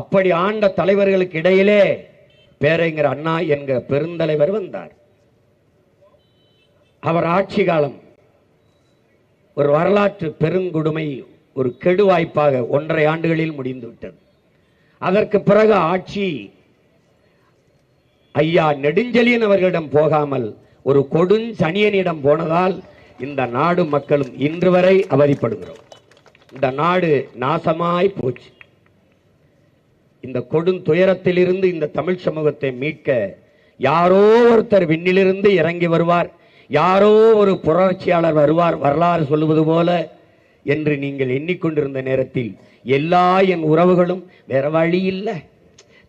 அப்படி ஆண்ட தலைவர்களுக்கு இடையிலே பேரைங்கிற அண்ணா என்கிற பெருந்தலைவர் வந்தார். அவர் ஆட்சி காலம் ஒரு வரலாற்று பெருங்குடுமை ஒரு கெடுவாய்ப்பாக ஒன்றரை ஆண்டுகளில் முடிந்து விட்டது அதற்கு பிறகு ஆட்சி ஐயா நெடுஞ்செழியன் அவர்களிடம் போகாமல் ஒரு கொடுஞ்சனியனிடம் போனதால் இந்த நாடு மக்களும் இன்று வரை அவதிப்படுகிறோம். இந்த நாடு நாசமாய் போச்சு. இந்த கொடுந்துயரத்திலிருந்து இந்த தமிழ் சமூகத்தை மீட்க யாரோ ஒருத்தர் விண்ணிலிருந்து இறங்கி வருவார். யாரோ ஒரு புரட்சியாளர் வருவார் வரலாறு சொல்லுவது போல என்று நீங்கள் எண்ணிக்கொண்டிருந்த நேரத்தில் எல்லா என் உறவுகளும் வேற வழி இல்லை.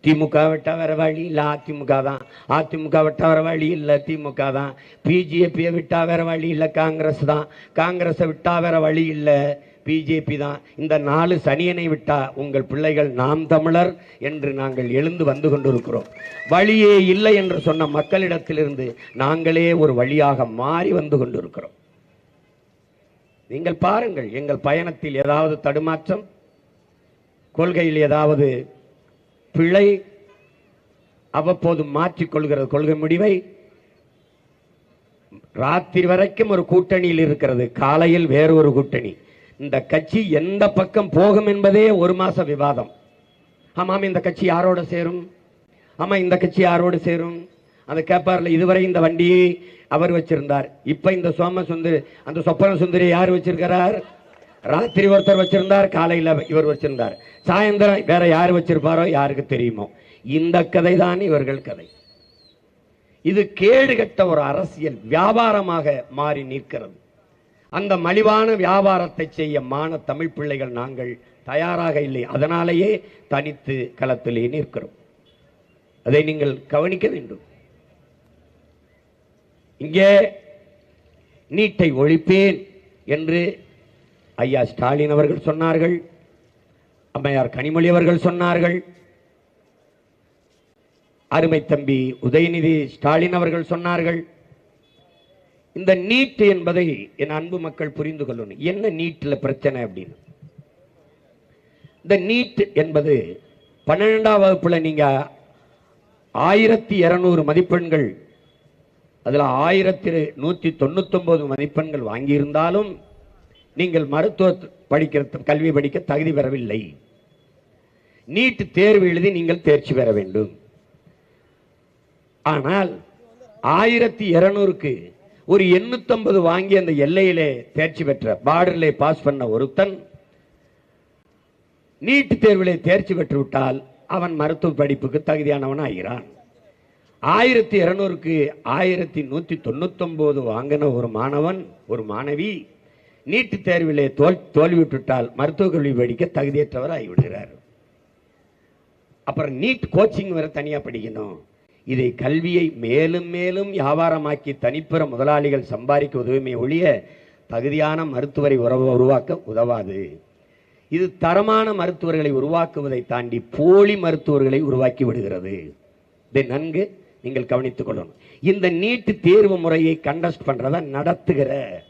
திமுக விட்டா வேற வழி இல்லை அதிமுக தான். அதிமுக விட்டா வேற வழி இல்லை திமுக தான். பிஜேபியை விட்டா வேற வழி இல்லை காங்கிரஸ் தான். காங்கிரஸை விட்டா வேற வழி இல்லை. பிஜேபி தான். இந்த நாலு சனியனை விட்டா உங்கள் பிள்ளைகள் நாம் தமிழர் என்று நாங்கள் எழுந்து வந்து கொண்டிருக்கிறோம். வழியே இல்லை என்று சொன்ன மக்களிடத்திலிருந்து நாங்களே ஒரு வழியாக மாறி வந்து கொண்டிருக்கிறோம். நீங்கள் பாருங்கள் எங்கள் பயணத்தில் ஏதாவது தடுமாற்றம் கொள்கையில் ஏதாவது பிழை அவ்வப்போது மாற்றிக்கொள்கிறது கொள்கை முடிவை ராத்திரி வரைக்கும் ஒரு கூட்டணியில் இருக்கிறது காலையில் வேறு ஒரு கூட்டணி. இந்த கட்சி எந்த பக்கம் போகும் என்பதே ஒரு மாச விவாதம். ஆமாம் இந்த கட்சி யாரோட சேரும்? ஆமா இந்த கட்சி யாரோடு சேரும்? அந்த கேப்பார்ல இதுவரை இந்த வண்டியை அவர் வச்சிருந்தார். இப்ப இந்த சோம சுந்தரி அந்த சொப்பன சுந்தரி யார் வச்சிருக்கிறார்? ராத்திரி ஒருத்தர் வச்சிருந்தார் காலையில் இவர் வச்சிருந்தார். சாயந்தரம் வேற யார் வச்சிருப்பாரோ யாருக்கு தெரியுமோ? இந்த கதை தான் இவர்கள் கதை. இது கேடுகட்ட ஒரு அரசியல் வியாபாரமாக மாறி நிற்கிறது. அந்த மலிவான வியாபாரத்தை செய்ய மான தமிழ் பிள்ளைகள் நாங்கள் தயாராக இல்லை. அதனாலேயே தனித்து களத்திலே நிற்கிறோம். அதை நீங்கள் கவனிக்க வேண்டும். இங்கே நீட்டை ஒழிப்பேன் என்று ஐயா ஸ்டாலின் அவர்கள் சொன்னார்கள். அம்மையார் கனிமொழி அவர்கள் சொன்னார்கள். அருமை தம்பி உதயநிதி ஸ்டாலின் அவர்கள் சொன்னார்கள். இந்த நீட் என்பதை என் அன்பு மக்கள் புரிந்து கொள்ளணும். என்ன நீட்டில் பிரச்சனை அப்படின்னு? இந்த நீட் என்பது பன்னிரெண்டாம் வகுப்பில் நீங்க ஆயிரத்தி இரநூறு மதிப்பெண்கள் அதில் ஆயிரத்தி நூத்தி தொண்ணூத்தொம்பது மதிப்பெண்கள் வாங்கியிருந்தாலும் நீங்கள் மருத்துவ படிக்கிற கல்வி படிக்க தகுதி பெறவில்லை. நீட் தேர்வு எழுதி நீங்கள் தேர்ச்சி பெற வேண்டும். ஆனால் ஆயிரத்தி இருநூறுக்கு ஒரு எண்ணூத்தம்பது வாங்கி அந்த எல்லையிலே தேர்ச்சி பெற்ற பார்டரிலே பாஸ் பண்ண ஒருத்தன் நீட் தேர்விலே தேர்ச்சி பெற்று விட்டால் அவன் மருத்துவ படிப்புக்கு தகுதியானவன் ஆகிறான். ஆயிரத்தி இருநூறுக்கு ஆயிரத்தி நூத்தி தொண்ணூத்தொம்போது வாங்கின ஒரு மாணவன் ஒரு மாணவி நீட்டு தேர்விலே தோல் தோல்வியுற்றுட்டால் மருத்துவ கல்வி படிக்க தகுதியற்றவர் ஆகிவிடுகிறார். அப்புறம் நீட் கோச்சிங் வேறு தனியா படிக்கணும். இதை கல்வியை மேலும் மேலும் வியாபாரமாக்கி தனிப்பெற முதலாளிகள் சம்பாதிக்க உதவுமே ஒழிய தகுதியான மருத்துவரை உறவு உருவாக்க உதவாது. இது தரமான மருத்துவர்களை உருவாக்குவதை தாண்டி போலி மருத்துவர்களை உருவாக்கி விடுகிறது. இதை நன்கு நீங்கள் கவனித்துக் கொள்ளணும். இந்த நீட்டு தேர்வு முறையை கண்டஸ்ட் பண்றத நடத்துகிற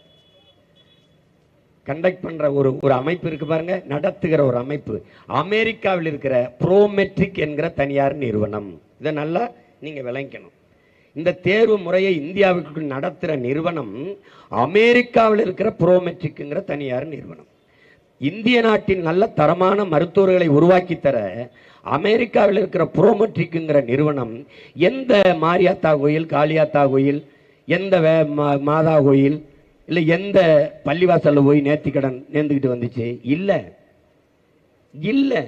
கண்டக்ட் பண்ற ஒரு ஒரு அமைப்பு இருக்கு பாருங்க. நடத்துகிற ஒரு அமைப்பு. அமெரிக்காவில் இருக்கிற ப்ரோமெட்ரிக் என்கிற தனியார் நிறுவனம். இதை நல்லா நீங்கள் விளங்கிக்கணும் இந்த தேர்வு முறையை இந்தியாவுக்கு நடத்துகிற நிறுவனம் அமெரிக்காவில் இருக்கிற ப்ரோமெட்ரிக்குங்கிற தனியார் நிறுவனம். இந்திய நாட்டின் நல்ல தரமான மருத்துவர்களை உருவாக்கி தர அமெரிக்காவில் இருக்கிற ப்ரோமெட்ரிக்குங்கிற நிறுவனம் எந்த மாரியாத்தா கோயில் காளியாத்தா கோயில் எந்த வே- மாதா கோயில் இல்லை எந்த பள்ளிவாசலில் போய் நேர்த்திக்கடன் நேர்ந்துக்கிட்டு வந்துச்சு? இல்லை. இல்லை.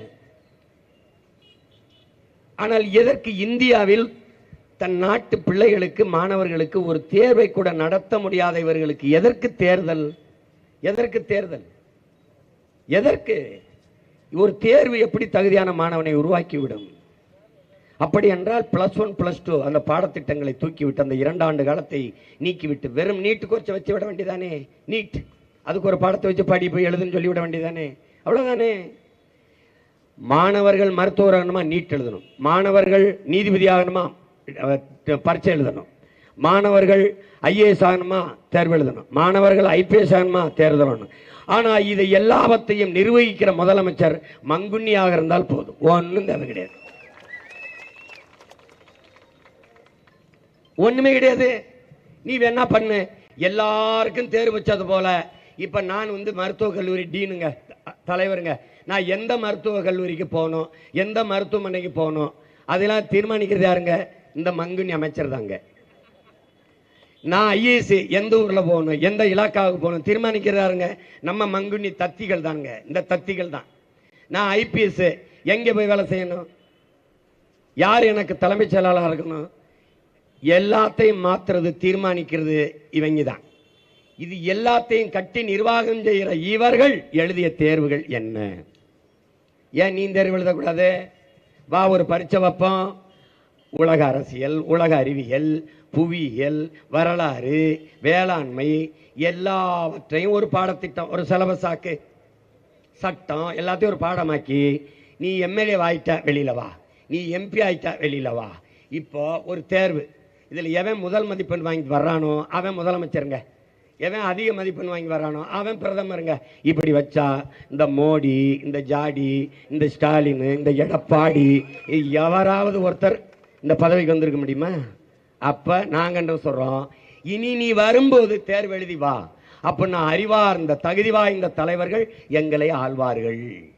ஆனால் எதற்கு இந்தியாவில் தன் நாட்டு பிள்ளைகளுக்கு மாணவர்களுக்கு ஒரு தேர்வை கூட நடத்த முடியாத இவர்களுக்கு எதற்கு தேர்தல்? எதற்கு தேர்தல்? எதற்கு? ஒரு தேர்வு எப்படி தகுதியான மாணவனை உருவாக்கிவிடும்? அப்படி என்றால் பிளஸ் ஒன் பிளஸ் டூ அந்த பாடத்திட்டங்களை தூக்கிவிட்டு அந்த இரண்டு ஆண்டு காலத்தை நீக்கிவிட்டு வெறும் நீட்டு கோர்ச்சை வச்சு விட வேண்டியதானே? நீட். அதுக்கு ஒரு பாடத்தை வச்சு படி போய் எழுதுன்னு சொல்லிவிட வேண்டியதானே? அவ்வளோதானே மாணவர்கள் மருத்துவர் ஆகணுமா? நீட் எழுதணும். மாணவர்கள் நீதிபதி ஆகணுமா? பரீட்சை எழுதணும். மாணவர்கள் ஐஏஎஸ் ஆகணுமா? தேர்வு எழுதணும். மாணவர்கள் ஐபிஎஸ் ஆகணுமா? தேர்வு எழுதணும். ஆனால் இதை எல்லாவற்றையும் நிர்வகிக்கிற முதலமைச்சர் மங்குண்ணியாக இருந்தால் போதும். ஒன்றும் தேவை கிடையாது. ஒன்றுமே கிடையாது. நீ வேணா பண்ணு. எல்லாருக்கும் தேர்வு வச்சது போல. இப்போ நான் வந்து மருத்துவக் கல்லூரி டீனுங்க தலைவருங்க. நான் எந்த மருத்துவக் கல்லூரிக்கு போகணும்? எந்த மருத்துவமனைக்கு போகணும்? அதெல்லாம் தீர்மானிக்கிறது யாருங்க? இந்த மங்குனி அமைச்சர் தாங்க. நான் ஐஏஎஸ் எந்த ஊரில் போகணும் எந்த இலாக்காவுக்கு போகணும் தீர்மானிக்கிறாருங்க. நம்ம மங்குனி தத்திகள் தாங்க. இந்த தத்திகள் தான். நான் ஐபிஎஸ் எங்கே போய் வேலை செய்யணும்? யார் எனக்கு தலைமைச் செயலாளராக இருக்கணும்? எல்லாத்தையும் மாத்துறது தீர்மானிக்கிறது இவங்க தான். இது எல்லாத்தையும் கட்டி நிர்வாகம் செய்கிற இவர்கள் எழுதிய தேர்வுகள் என்ன? ஏன் நீ தேர்வு எழுதக்கூடாது? வா ஒரு பரீட்சை வைப்போம். உலக அரசியல் உலக அறிவியல் புவியியல் வரலாறு வேளாண்மை எல்லாவற்றையும் ஒரு பாடத்திட்டம் ஒரு சிலபஸ் ஆக்கு. சட்டம் எல்லாத்தையும் ஒரு பாடமாக்கி நீ எம்எல்ஏ ஆயிட்ட வெளியில வா. நீ எம்பி ஆயிட்டா வெளியில வா. இப்போ ஒரு தேர்வு. இதில் எவன் முதல் மதிப்பெண் வாங்கி வர்றானோ அவன் முதலமைச்சருங்க. எவன் அதிக மதிப்பெண் வாங்கி வர்றானோ அவன் பிரதமருங்க. இப்படி வச்சா இந்த மோடி இந்த ஜாடி இந்த ஸ்டாலின் இந்த எடப்பாடி எவராவது ஒருத்தர் இந்த பதவிக்கு வந்திருக்க முடியுமா? அப்ப நாங்க என்ன சொல்றோம்? இனி நீ வரும்போது தேர்வு எழுதி வா. அப்ப நான் அறிவார்ந்த தகுதி வாய்ந்த தலைவர்கள் எங்களை ஆழ்வார்கள்